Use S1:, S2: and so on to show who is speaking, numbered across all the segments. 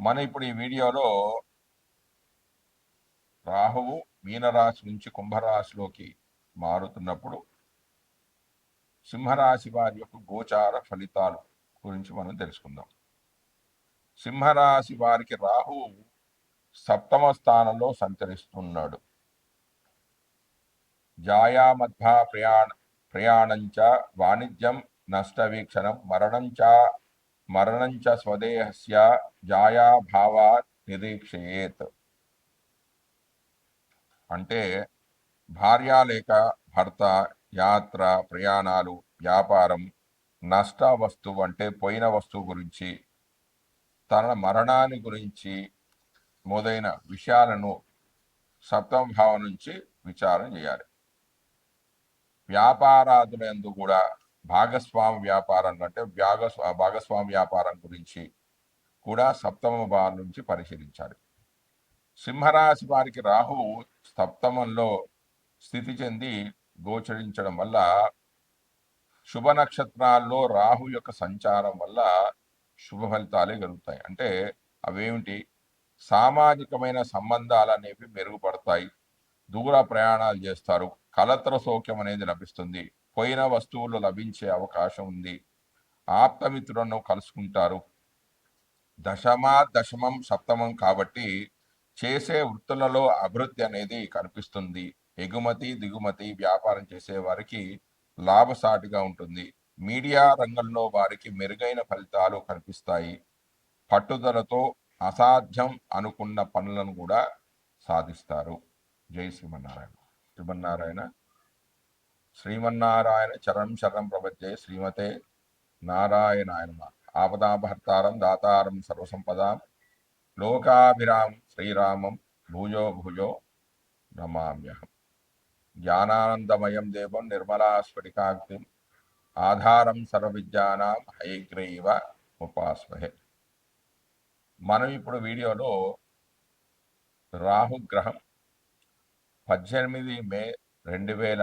S1: మన ఇప్పుడు ఈ వీడియోలో రాహువు మీనరాశి నుంచి కుంభరాశిలోకి మారుతున్నప్పుడు సింహరాశి వారి యొక్క గోచార ఫలితాలు గురించి మనం తెలుసుకుందాం. సింహరాశి వారికి రాహువు సప్తమ స్థానంలో సంచరిస్తున్నాడు. జాయామధ్వ ప్రయాణ ప్రయాణంచ వాణిజ్యం నష్టవీక్షణం మరణంచ మరణంచ స్వదేహస్య జాయాభావా నిరీక్షయేత్. అంటే భార్య లేక భర్త యాత్ర ప్రయాణాలు వ్యాపారం నష్ట వస్తువు అంటే పోయిన వస్తువు గురించి తన మరణాన్ని గురించి మొదలైన విషయాలను సప్తమ భావం నుంచి విచారం చేయాలి. వ్యాపారాదులందు కూడా భాగస్వామి వ్యాపారం అంటే భాగస్వా భాగస్వామి వ్యాపారం గురించి కూడా సప్తమ భావం నుంచి పరిశీలించాలి. సింహరాశి వారికి రాహువు సప్తమంలో స్థితి చెంది గోచరించడం వల్ల శుభ నక్షత్రాల్లో రాహు యొక్క సంచారం వల్ల శుభ ఫలితాలే కలుగుతాయి. అంటే అవేమిటి? సామాజికమైన సంబంధాలు అనేవి మెరుగుపడతాయి. దూర ప్రయాణాలు చేస్తారు. కలత్ర సౌఖ్యం అనేది లభిస్తుంది. పోయిన వస్తువులు లభించే అవకాశం ఉంది. ఆప్తమిత్రులను కలుసుకుంటారు. దశమ దశమం సప్తమం కాబట్టి చేసే వృత్తులలో అభివృద్ధి అనేది కనిపిస్తుంది. ఎగుమతి దిగుమతి వ్యాపారం చేసే వారికి లాభసాటిగా ఉంటుంది. మీడియా రంగంలో వారికి మెరుగైన ఫలితాలు కనిపిస్తాయి. పట్టుదలతో అసాధ్యం అనుకున్న పనులను కూడా సాధిస్తారు. జై శ్రీమన్నారాయణ. శ్రీమన్నారాయణ శ్రీమన్నారాయణ చరణం శరణం ప్రపంచే శ్రీమతే నారాయణాయన ఆపదాభర్తారం దాతారం సర్వసంపదాం. లోకాభిరామం శ్రీరామం భూజో భుజో నమామ్యహం. జ్ఞానానందమయం దేవం నిర్మలాస్ఫటికాగ్నిం. ఆధారం సర్వవిద్యానాం హైగ్రీవ ఉపాస్మహే మనం ఇప్పుడు వీడియోలో రాహుగ్రహం పద్దెనిమిది మే రెండు వేల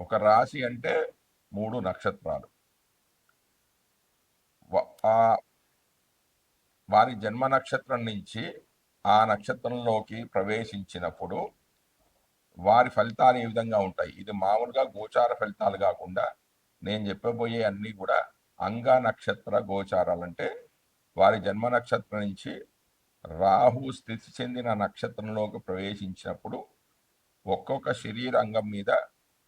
S1: ఒక రాశి అంటే మూడు నక్షత్రాలు. వారి జన్మ నక్షత్రం నుంచి ఆ నక్షత్రంలోకి ప్రవేశించినప్పుడు వారి ఫలితాలు ఏ విధంగా ఉంటాయి? ఇది మామూలుగా గోచార ఫలితాలు కాకుండా నేను చెప్పబోయే అన్నీ కూడా అంగ నక్షత్ర గోచారాలు. అంటే వారి జన్మ నక్షత్రం నుంచి రాహు స్థితి చెందిన నక్షత్రంలోకి ప్రవేశించినప్పుడు ఒక్కొక్క శరీర అంగం మీద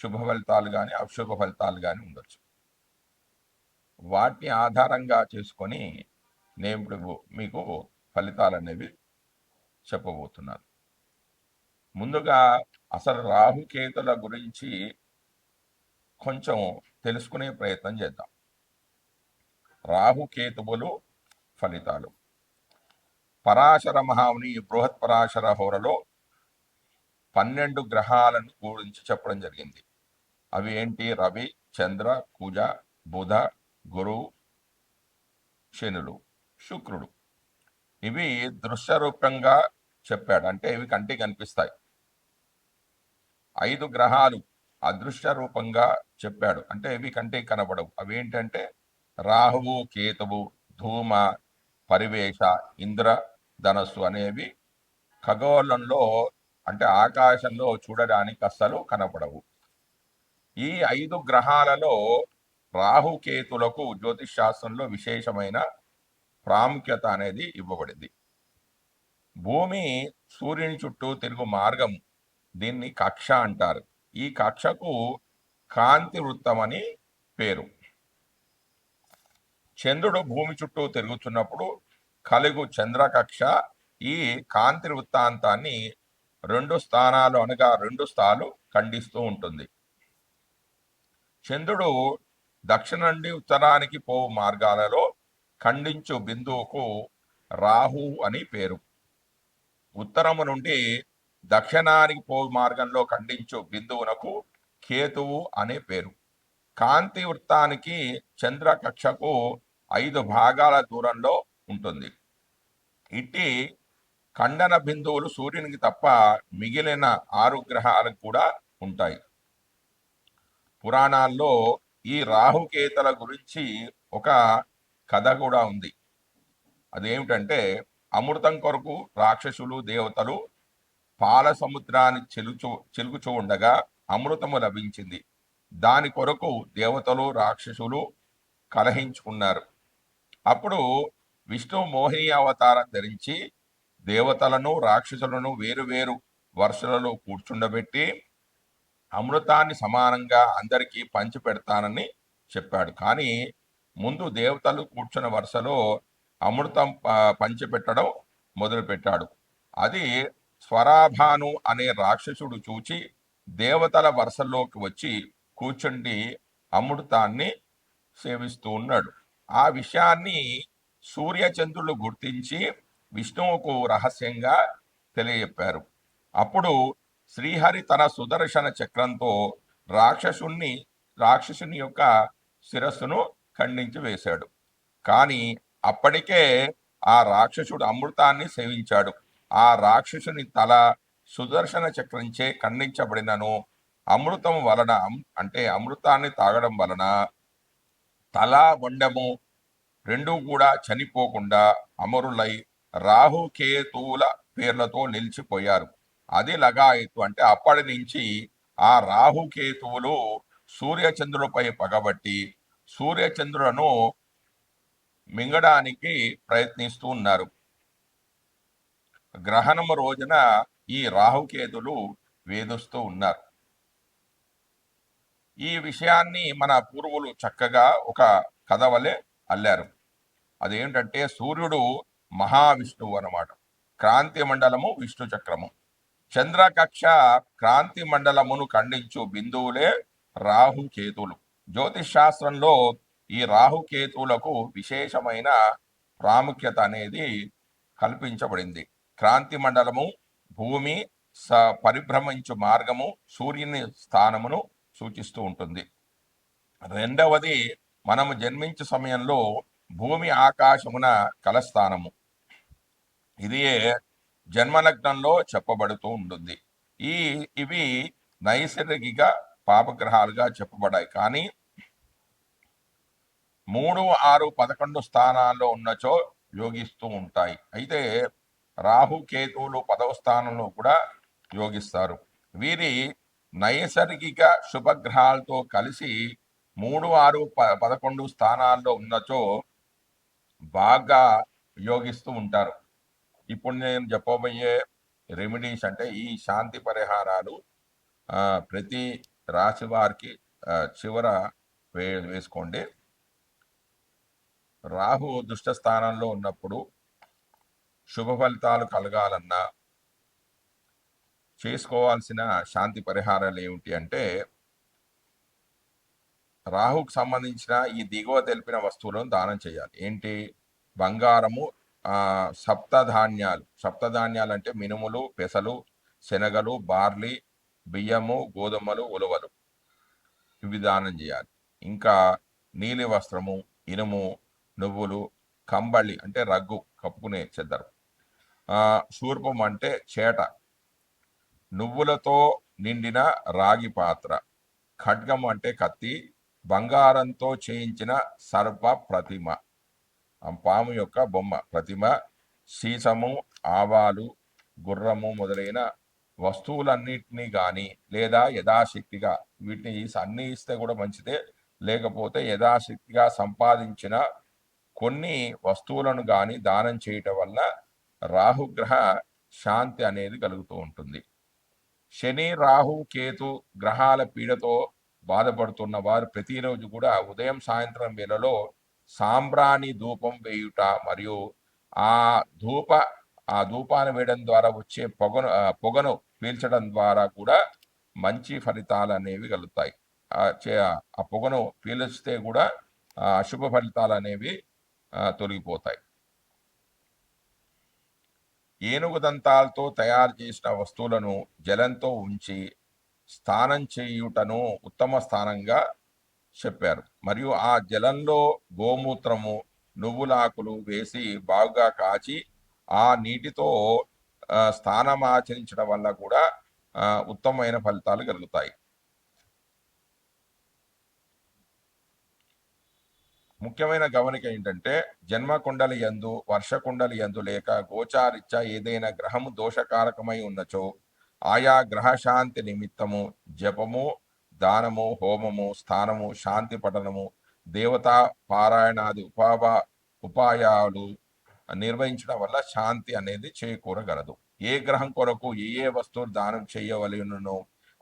S1: శుభ ఫలితాలు కానీ అశుభ ఫలితాలు కానీ ఉండొచ్చు. వాటిని ఆధారంగా చేసుకొని నేను ఇప్పుడు మీకు ఫలితాలు అనేవి చెప్పబోతున్నాను. ముందుగా అసలు రాహుకేతుల గురించి కొంచెం తెలుసుకునే ప్రయత్నం చేద్దాం. రాహుకేతువులు ఫలితాలు. పరాశర మహాముని బృహత్ పరాశర హోరలో పన్నెండు గ్రహాలను గురించి చెప్పడం జరిగింది. అవి ఏంటి? రవి చంద్ర కుజ బుధ గురు శనులు శుక్రుడు. ఇవి దృశ్య రూపంగా చెప్పాడు. అంటే ఇవి కంటికి కనిపిస్తాయి. ఐదు గ్రహాలు అదృశ్య రూపంగా చెప్పాడు. అంటే ఇవి కంటికి కనబడవు. అవి ఏంటంటే రాహువు కేతువు ధూమ పరివేష ఇంద్ర ధనస్సు అనేవి ఖగోళంలో అంటే ఆకాశంలో చూడడానికి అస్సలు కనపడవు ఈ ఐదు గ్రహాలలో రాహుకేతులకు జ్యోతిష్ శాస్త్రంలో విశేషమైన ప్రాముఖ్యత అనేది ఇవ్వబడింది. భూమి సూర్యుని చుట్టూ తిరుగు మార్గం దీన్ని కక్ష అంటారు. ఈ కక్షకు కాంతి వృత్తం అని పేరు. చంద్రుడు భూమి చుట్టూ తిరుగుతున్నప్పుడు కలుగు చంద్రకక్ష ఈ కాంతి వృత్తాంతాన్ని రెండు స్థానాలు అనగా రెండు స్థాలు ఖండిస్తూ ఉంటుంది. చంద్రుడు దక్షిణ నుండి ఉత్తరానికి పోవు మార్గాలలో ఖండించు బిందువుకు రాహు అని పేరు. ఉత్తరము నుండి దక్షిణానికి పోవు మార్గంలో ఖండించు బిందువునకు కేతువు అనే పేరు. కాంతి వృత్తానికి చంద్ర కక్షకు ఐదు భాగాల దూరంలో ఉంటుంది. ఇట్టి ఖండన బిందువులు సూర్యునికి తప్ప మిగిలిన ఆరు గ్రహాలకు కూడా ఉంటాయి. పురాణాల్లో ఈ రాహుకేతల గురించి ఒక కథ కూడా ఉంది. అదేమిటంటే అమృతం కొరకు రాక్షసులు దేవతలు పాల సముద్రాన్ని చెలుచు చిలుకుచూ ఉండగా అమృతము లభించింది. దాని కొరకు దేవతలు రాక్షసులు కలహించుకున్నారు. అప్పుడు విష్ణు మోహిని అవతారం ధరించి దేవతలను రాక్షసులను వేరు వరుసలలో కూర్చుండబెట్టి అమృతాన్ని సమానంగా అందరికీ పంచిపెడతానని చెప్పాడు. కానీ ముందు దేవతలు కూర్చున్న వరుసలో అమృతం ప- పంచిపెట్టడం మొదలుపెట్టాడు. అది స్వరాభాను అనే రాక్షసుడు చూచి దేవతల వరుసలోకి వచ్చి కూర్చుండి అమృతాన్ని సేవిస్తూ ఉన్నాడు. ఆ విషయాన్ని సూర్యచంద్రులు గుర్తించి విష్ణువుకు రహస్యంగా తెలియజెప్పారు. అప్పుడు శ్రీహరి తన సుదర్శన చక్రంతో రాక్షసుణ్ణి రాక్షసుని యొక్క శిరస్సును ఖండించి వేశాడు. కానీ అప్పటికే ఆ రాక్షసుడు అమృతాన్ని సేవించాడు. ఆ రాక్షసుని తల సుదర్శన చక్రంచే ఖండించబడినను అమృతం వలన అంటే అమృతాన్ని తాగడం వలన తల బొండము రెండు కూడా చనిపోకుండా అమరులై రాహుకేతువుల పేర్లతో నిలిచిపోయారు. అది లగాయతు అంటే అప్పటి నుంచి ఆ రాహుకేతువులు సూర్యచంద్రులపై పగబట్టి సూర్యచంద్రులను మింగడానికి ప్రయత్నిస్తూ ఉన్నారు. గ్రహణము రోజున ఈ రాహుకేతులు వేధిస్తూ ఉన్నారు. ఈ విషయాన్ని మన పూర్వులు చక్కగా ఒక కథ వలె అల్లారు. అదేంటంటే సూర్యుడు మహావిష్ణువు అన్నమాట. క్రాంతి మండలము విష్ణు చక్రము. చంద్రకక్ష క్రాంతి మండలమును ఖండించు బిందువులే రాహుకేతులు జ్యోతిష్ శాస్త్రంలో ఈ రాహుకేతువులకు విశేషమైన ప్రాముఖ్యత అనేది కల్పించబడింది. క్రాంతి మండలము భూమి స పరిభ్రమించు మార్గము సూర్యుని స్థానమును సూచిస్తూ ఉంటుంది. రెండవది మనము జన్మించే సమయంలో భూమి ఆకాశమున కలస్థానము. ఇది జన్మలగ్నంలో చెప్పబడుతూ ఉంటుంది. ఈ ఇవి నైసర్గిక పాపగ్రహాలుగా చెప్పబడాయి కానీ మూడు ఆరు పదకొండు స్థానాల్లో ఉన్నచో యోగిస్తూ ఉంటాయి. అయితే రాహు కేతువులు పదవ స్థానంలో కూడా యోగిస్తారు. వీరి నైసర్గిక శుభగ్రహాలతో కలిసి మూడు ఆరు ప పదకొండు స్థానాల్లో ఉన్నచో బాగా యోగిస్తూ ఉంటారు. ఇప్పుడు నేను చెప్పబోయే రెమెడీస్ అంటే ఈ శాంతి పరిహారాలు ప్రతి రాశి వారికి చివర వే వేసుకోండి. రాహు దుష్ట స్థానంలో ఉన్నప్పుడు శుభ ఫలితాలు కలగాలన్నా చేసుకోవాల్సిన శాంతి పరిహారాలు ఏమిటి అంటే రాహుకు సంబంధించిన ఈ దిగువ తెలిపిన వస్తువులను దానం చేయాలి. ఏంటి? బంగారము సప్తధాన్యాలు సప్తధాన్యాలు. అంటే మినుములు పెసలు శనగలు బార్లీ బియ్యము గోధుమలు ఉలవలు. ఇవి దానం చేయాలి. ఇంకా నీలి వస్త్రము ఇనుము నువ్వులు కంబళి అంటే రగ్గు కప్పుకునే చెద్దరు. శూర్పం అంటే చేట. నువ్వులతో నిండిన రాగి పాత్ర. ఖడ్గం అంటే కత్తి. బంగారంతో చేయించిన సర్ప ప్రతిమ. పాము యొక్క బొమ్మ ప్రతిమ సీసము ఆవాలు గుర్రము మొదలైన వస్తువులన్నింటినీ కానీ లేదా యథాశక్తిగా వీటిని అన్ని ఇస్తే కూడా మంచిదే. లేకపోతే యథాశక్తిగా సంపాదించిన కొన్ని వస్తువులను కానీ దానం చేయటం వల్ల రాహుగ్రహ శాంతి అనేది కలుగుతూ ఉంటుంది. శని రాహు కేతు గ్రహాల పీడతో బాధపడుతున్న వారు ప్రతిరోజు కూడా ఉదయం సాయంత్రం వేళలో సాంబ్రాణి ధూపం వేయుట మరియు ఆ ధూప ఆ ధూపాన్ని వేయడం ద్వారా వచ్చే పొగను పొగను పీల్చడం ద్వారా కూడా మంచి ఫలితాలు అనేవి కలుగుతాయి. ఆ పొగను పీల్చితే కూడా అశుభ ఫలితాలు అనేవి తొలగిపోతాయి. ఏనుగు దంతాలతో తయారు చేసిన వస్తువులను జలంతో ఉంచి స్నానం చేయుటను ఉత్తమ స్థానంగా చెప్పారు. మరియు ఆ జలంలో గోమూత్రము నువ్వులాకులు వేసి బాగుగా కాచి ఆ నీటితో ఆ, ఆచరించడం వల్ల కూడా ఉత్తమమైన ఫలితాలు కలుగుతాయి. ముఖ్యమైన గమనిక ఏంటంటే జన్మ కుండలి యందు వర్ష కుండలి యందు లేక గోచారిత్య ఏదైనా గ్రహము దోషకారకమై ఉన్నచో ఆయా గ్రహ శాంతి నిమిత్తము జపము దానము హోమము స్థానము శాంతి పఠనము దేవతా పారాయణాది ఉపాభా ఉపాయాలు నిర్వహించడం వల్ల శాంతి అనేది చేకూరగలదు. ఏ గ్రహం కొరకు ఏ ఏ వస్తువులు దానం చేయవలనో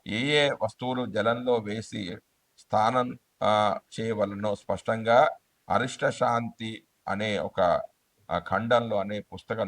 S1: ఏ ఏ వస్తువులు జలంలో వేసి స్థానం చేయవలనో స్పష్టంగా అరిష్ట శాంతి అనే ఒక ఖండంలో అనే పుస్తకం